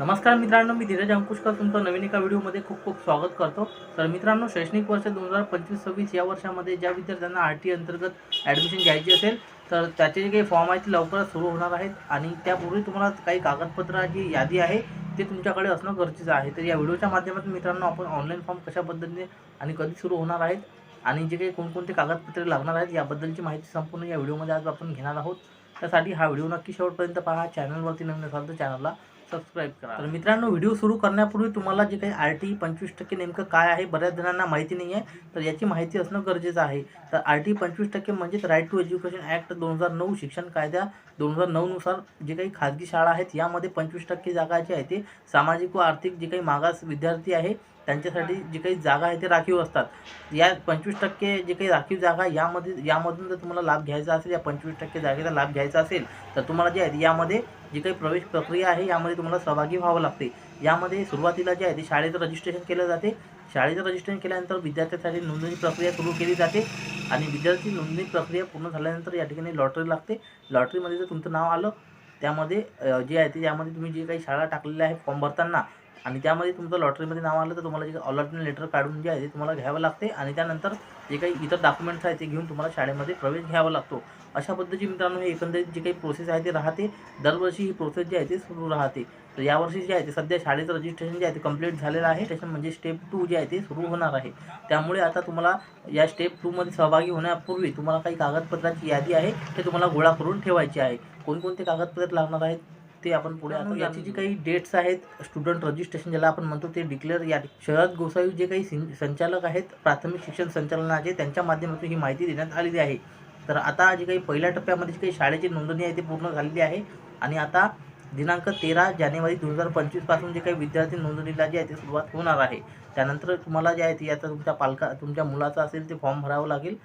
नमस्कार मित्रांनो मी धीरज अंकुशकर तुमचं नवीन एका व्हिडिओमध्ये खूप खूप स्वागत करतो. तर मित्रांनो शैक्षणिक वर्ष दोन हजार पंचवीस सव्वीस या वर्षामध्ये ज्या विद्यार्थ्यांना आर टी अंतर्गत ॲडमिशन घ्यायची असेल तर त्याचे जे काही फॉर्म आहेत ते लवकरच सुरू होणार आहेत आणि त्यापूर्वी तुम्हाला काही कागदपत्राची यादी आहे ते तुमच्याकडे असणं गरजेचं आहे. तर या व्हिडिओच्या माध्यमातून मित्रांनो आपण ऑनलाईन फॉर्म कशा पद्धतीने आणि कधी सुरू होणार आहेत आणि जे काही कोणकोणते कागदपत्रे लागणार आहेत याबद्दलची माहिती संपूर्ण या व्हिडिओमध्ये आज आपण घेणार आहोत. त्यासाठी हा व्हिडिओ नक्की शेवटपर्यंत पहा. चॅनलवरती नवीन असाल तर चॅनलला सबस्क्राईब करा. तर मित्रांनो व्हिडिओ सुरू करण्यापूर्वी तुम्हाला जे काही आर टी पंचवीस टक्के नेमकं काय आहे बऱ्याच जणांना माहिती नाही आहे तर याची माहिती असणं गरजेचं आहे. तर आर टी पंचवीस टक्के म्हणजेच राईट टू एज्युकेशन ॲक्ट दोन हजार नऊ शिक्षण कायद्या दोन हजार नऊनुसार जे काही खाजगी शाळा आहेत यामध्ये पंचवीस टक्के जागा जी आहे ते सामाजिक व आर्थिक जे काही मागास विद्यार्थी आहे त्यांच्यासाठी जी काही जागा आहे ते राखीव असतात. या पंचवीस टक्के जे काही राखीव जागा यामध्ये यामधून जर तुम्हाला लाभ घ्यायचा असेल या पंचवीस टक्के जागेचा लाभ घ्यायचा असेल तर तुम्हाला जे आहे यामध्ये जी काही प्रवेश प्रक्रिया आहे यामध्ये तुम्हाला सहभागी व्हावं लागते. यामध्ये सुरुवातीला जे आहे ते शाळेचं रजिस्ट्रेशन केलं जाते. शाळेचं रजिस्ट्रेशन केल्यानंतर विद्यार्थ्यासाठी नोंदणी प्रक्रिया सुरू केली जाते आणि विद्यार्थी नोंदणी प्रक्रिया पूर्ण झाल्यानंतर या ठिकाणी लॉटरी लागते. लॉटरीमध्ये जर तुमचं नाव आलं त्यामध्ये जे आहे ते यामध्ये तुम्ही जे काही शाळा टाकलेल्या आहे फॉर्म भरताना आणि त्यामध्ये तुमचं लॉटरीमध्ये नाव आलं तर तुम्हाला जे अलॉटमेंट लेटर काढून जे आहे ते तुम्हाला घ्यावं लागते आणि त्यानंतर जे काही इतर डॉक्युमेंट्स आहेत ते घेऊन तुम्हाला शाळेमध्ये प्रवेश घ्यावा लागतो. अशा पद्धतीची मित्रांनो हे एकंदरीत जी काही प्रोसेस आहे ते राहते. दरवर्षी ही प्रोसेस जी आहे ती सुरू राहते. तर यावर्षी जे आहे ते सध्या शाळेचं रजिस्ट्रेशन जे आहे ते कंप्लीट झालेलं आहे. त्याच्या म्हणजे स्टेप टू जे आहे ते सुरू होणार आहे. त्यामुळे आता तुम्हाला या स्टेप टूमध्ये सहभागी होण्यापूर्वी तुम्हाला काही कागदपत्राची यादी आहे ते तुम्हाला गोळा करून ठेवायची आहे. कोणकोणते कागदपत्र लागणार आहेत? ते आपण पुढे आता याची जी काही डेट्स आहेत स्टुडंट रजिस्ट्रेशन ज्याला आपण म्हणतो ते डिक्लेअर या शरद गोसावी जे काही संचालक आहेत प्राथमिक शिक्षण संचालनाचे त्यांच्या माध्यमातून ही माहिती देण्यात आलेली आहे. तर आता जी काही पहिल्या टप्प्यामध्ये जी काही शाळेची नोंदणी आहे ती पूर्ण झालेली आहे. आणि आता दिनांक तेरा जानेवारी दोन हजार पंचवीसपासून जे काही विद्यार्थी नोंदणीला जे आहे ते सुरुवात होणार आहे. त्यानंतर तुम्हाला जे आहे ते आता तुमच्या पालका तुमच्या मुलाचा असेल ते फॉर्म भरावं लागेल.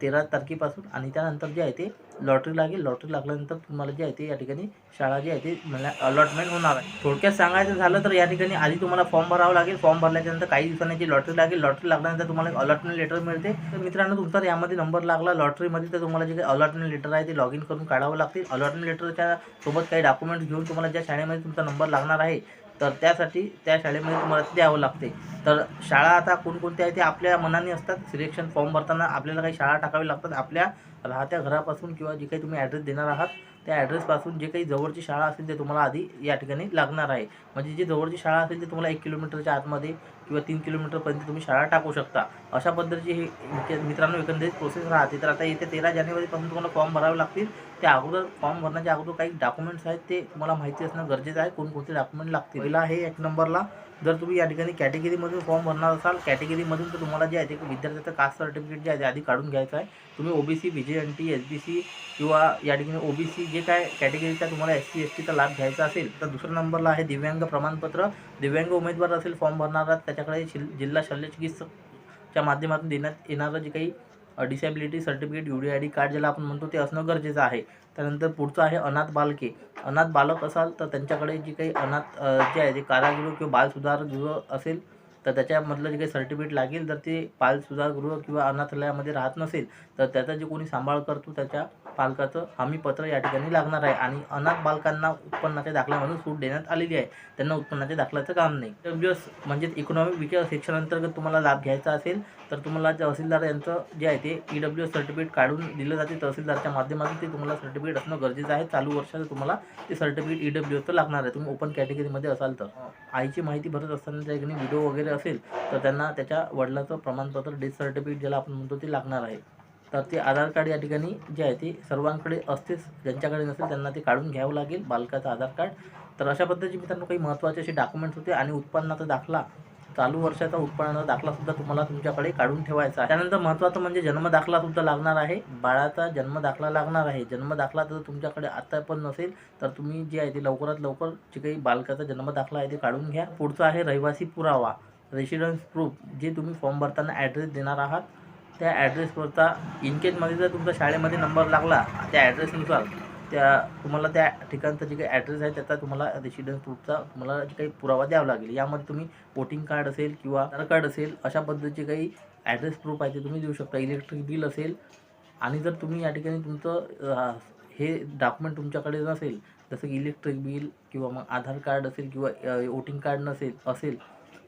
तेरा तारखेपासून आणि त्यानंतर जे आहे ते लॉटरी लागेल. लॉटरी लागल्यानंतर तुम्हाला जे आहे ते या ठिकाणी शाळा जी आहे ते मला अलॉटमेंट होणार आहे. थोडक्यात सांगायचं झालं तर या ठिकाणी आधी तुम्हाला फॉर्म भरावा लागेल. फॉर्म भरल्याच्यानंतर काही दिवसांनी जी लॉटरी लागेल लॉटरी लागल्यानंतर तुम्हाला अलॉटमेंट लेटर मिळते. तर मित्रांनो तुमचा यामध्ये नंबर लागला लॉटरीमध्ये तर तुम्हाला जे काही अलॉटमेंट लेटर आहे ते लॉग इन करून काढावं लागतील. अलॉटमेंट लेटरच्या सोबत काही डॉक्युमेंट्स घेऊन तुम्हाला ज्या शाळेमध्ये तुमचा नंबर लागणार आहे तर त्यासाठी त्या शाळेमध्ये तुम्हाला ते द्यावं लागते. तर शाळा आता कोणकोणत्या आहे ते आपल्या मनाने असतात. सिलेक्शन फॉर्म भरताना आपल्याला काही शाळा टाकावी लागतात. आपल्या राहत्या घरापासून किंवा जे काही तुम्ही ॲड्रेस देणार आहात त्या ॲड्रेसपासून जे काही जवळची शाळा असेल ते तुम्हाला आधी या ठिकाणी लागणार आहे. म्हणजे जी जवळची शाळा असेल ते तुम्हाला एक किलोमीटरच्या आतमध्ये किंवा तीन किलोमीटरपर्यंत तुम्ही शाळा टाकू शकता. अशा पद्धतीची हे मित्रांनो एकंदरीत प्रोसेस राहते. तर आता येत्या तेरा जानेवारीपासून तुम्हाला फॉर्म भरावे लागतील. त्या अगोदर फॉर्म भरण्याच्या अगोदर काही डॉक्युमेंट्स आहेत ते तुम्हाला माहिती असणं गरजेचं आहे. कोणकोणते डॉक्युमेंट लागतील? पहिला आहे एक नंबरला. जर तुम्ही या ठिकाणी कॅटेगरीमधून फॉर्म भरणार असाल कॅटेगरीमधून तर तुम्हाला जे आहे ते विद्यार्थ्याचं कास्ट सर्टिफिकेट जे आहे ते आधी काढून घ्यायचं आहे. तुम्ही OBC B J N T S B C किंवा या ठिकाणी ओ बी सी जे काय कॅटेगरीचा तुम्हाला एस सी एस टीचा लाभ घ्यायचा असेल तर दुसऱ्या नंबरला आहे दिव्यांग प्रमाणपत्र. दिव्यांग उमेदवार असेल फॉर्म भरणारा त्याच्याकडे शिल जिल्हा शल्यचिकित्सकच्या माध्यमातून देण्यात येणारं जे काही disability certificate U D I D card ज्याला आपण म्हणतो ते असणं गरजेचं आहे. त्यानंतर पुढचं आहे अनाथ बालके. अनाथ बालक असाल तर त्यांच्याकडे जी काही अनाथ जे आहे ते कारागृह किंवा बाल सुधारगृह असेल तर त्याच्यामधलं जे काही सर्टिफिकेट लागेल तर ते पाल सुधारगृह किंवा अनाथालयामध्ये राहत नसेल तर त्याचा जे कोणी सांभाळ करतो त्याच्या पालकाचं हमीपत्र या ठिकाणी लागणार आहे आणि अनाथ बालकांना उत्पन्नाच्या दाखल्यामधून सूट देण्यात आलेली आहे. त्यांना उत्पन्नाच्या दाखल्याचं काम नाही. डब्ल्यू एस म्हणजे इकॉनॉमिक विकास सेक्शन अंतर्गत तुम्हाला लाभ घ्यायचा असेल तर तुम्हाला तहसीलदार यांचं जे आहे ते ई डब्ल्यू एस सर्टिफिकेट काढून दिलं जाते. तहसीलदारच्या माध्यमातून ते तुम्हाला सर्टिफिकेट असणं गरजेचं आहे. चालू वर्षाचं तुम्हाला ते सर्टिफिकेट ई डब्ल्यू एसचं लागणार आहे. तुम्ही ओपन कॅटेगरीमध्ये असाल तर. आईची माहिती भरत असताना त्या ठिकाणी व्हिडिओ वगैरे असेल तर त्यांना त्याच्या वडिलाचं प्रमाणपत्र डेथ सर्टिफिकेट ज्याला आपण म्हणतो ते लागणार आहे. तर ते आधार कार्ड या ठिकाणी जे आहे ते सर्वांकडे असतेच ज्यांच्याकडे नसेल त्यांना ते काढून घ्यावं लागेल बालकाचं आधार कार्ड. तर अशा पद्धतीचे मित्रांनो काही महत्त्वाचे असे डॉक्युमेंट्स होते आणि उत्पन्नाचा दाखला चालू वर्षाचा उत्पन्नाचा दाखलासुद्धा तुम्हाला तुमच्याकडे काढून ठेवायचा आहे. त्यानंतर महत्त्वाचं म्हणजे जन्म लागणार आहे. बाळाचा जन्म दाखला लागणार आहे. जन्म दाखला जर तुमच्याकडे आता पण नसेल तर तुम्ही जे आहे ते लवकरात लवकर जे काही बालकाचा जन्म दाखला आहे ते काढून घ्या. पुढचं आहे रहिवासी पुरावा रेसिडन्स प्रूफ जे तुम्ही फॉर्म भरताना ॲड्रेस देणार आहात. त्या ॲड्रेसवरचा इनकेसमध्ये जर तुमचा शाळेमध्ये नंबर लागला त्या ॲड्रेसनुसार त्या तुम्हाला त्या ठिकाणचा जे काही ॲड्रेस आहे त्याचा तुम्हाला रेसिडेन्स प्रूफचा तुम्हाला जे काही पुरावा द्यावा लागेल. यामध्ये तुम्ही वोटिंग कार्ड असेल किंवा आधार कार्ड असेल अशा पद्धतीचे काही ॲड्रेस प्रूफ आहे ते तुम्ही देऊ शकता. इलेक्ट्रिक बिल असेल आणि जर तुम्ही या ठिकाणी तुमचं हे डॉक्युमेंट तुमच्याकडे नसेल जसं की इलेक्ट्रिक बिल किंवा मग आधार कार्ड असेल किंवा वोटिंग कार्ड नसेल असेल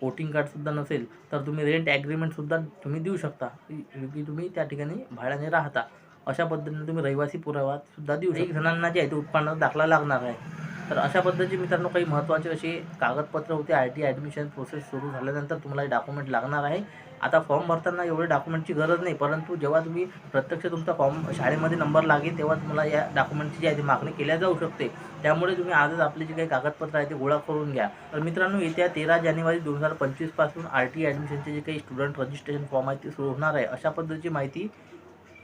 वोटिंग कार्डसुद्धा नसेल तर तुम्ही रेंट ॲग्रीमेंटसुद्धा तुम्ही देऊ शकता. की तुम्ही त्या ठिकाणी भाड्याने राहता. अशा पद्धतीने तुम्ही रहिवासी पुरावासुद्धा देऊ एक जणांना जे आहे ते उत्पन्नाचा दाखला लागणार आहे. तर अशा पद्धतीचे मित्रांनो काही महत्त्वाचे असे कागदपत्र होते आय टी ॲडमिशन प्रोसेस सुरू झाल्यानंतर तुम्हाला हे डॉक्युमेंट लागणार आहे. आता फॉर्म भरताना एवढे डॉक्युमेंटची गरज नाही परंतु जेव्हा तुम्ही प्रत्यक्ष तुमचा फॉर्म शाळेमध्ये नंबर लागेल तेव्हा तुम्हाला या डॉक्युमेंटची जी आहे ती मागणी केल्या जाऊ शकते. त्यामुळे तुम्ही आजच आपले जे काही कागदपत्र आहे ते गोळा करून घ्या. तर मित्रांनो येत्या तेरा जानेवारी दोन हजार पंचवीसपासून आर टी ॲडमिशनचे जे काही स्टुडंट रजिस्ट्रेशन फॉर्म आहे ते सुरू होणार आहे. अशा पद्धतीची माहिती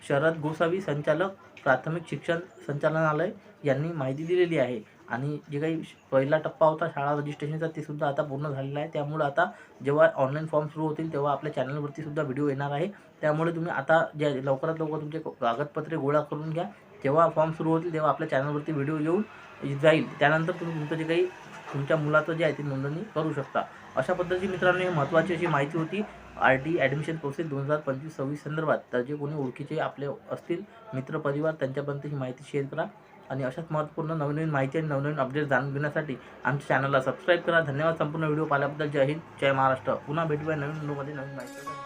शरद गोसावी संचालक प्राथमिक शिक्षण संचालनालय यांनी माहिती दिलेली आहे. आणि जे काही पहिला टप्पा होता शाळा रजिस्ट्रेशनचा ते सुद्धा आता पूर्ण झालेला आहे. त्यामुळे आता जेव्हा ऑनलाईन फॉर्म सुरू होतील तेव्हा आपल्या चॅनलवरती सुद्धा व्हिडिओ येणार आहे. त्यामुळे तुम्ही आता जे लवकरात लवकर तुमचे कागदपत्रे गोळा करून घ्या. जेव्हा फॉर्म सुरू होतील तेव्हा आपल्या चॅनलवरती व्हिडिओ येऊन जाईल. त्यानंतर तुम्ही तुमचं जे काही तुमच्या मुलाचं जे आहे ते नोंदणी करू शकता. अशा पद्धतीची मित्रांनो ही महत्त्वाची अशी माहिती होती. आर टी ॲडमिशन प्रोसेस दोन हजार पंचवीस सव्वीस संदर्भात. तर जे कोणी ओळखीचे आपले असतील मित्रपरिवार त्यांच्यापर्यंत ही माहिती शेअर करा. आणि अशाच महत्त्वपूर्ण नवनवीन माहिती आणि नवनवीन अपडेट जाणून घेण्यासाठी आमच्या चॅनलला सबस्क्राईब करा. धन्यवाद संपूर्ण व्हिडिओ पाहिल्याबद्दल. जय हिंद. जय महाराष्ट्र. पुन्हा भेटूया नवीन व्हिडिओमध्ये नवीन माहिती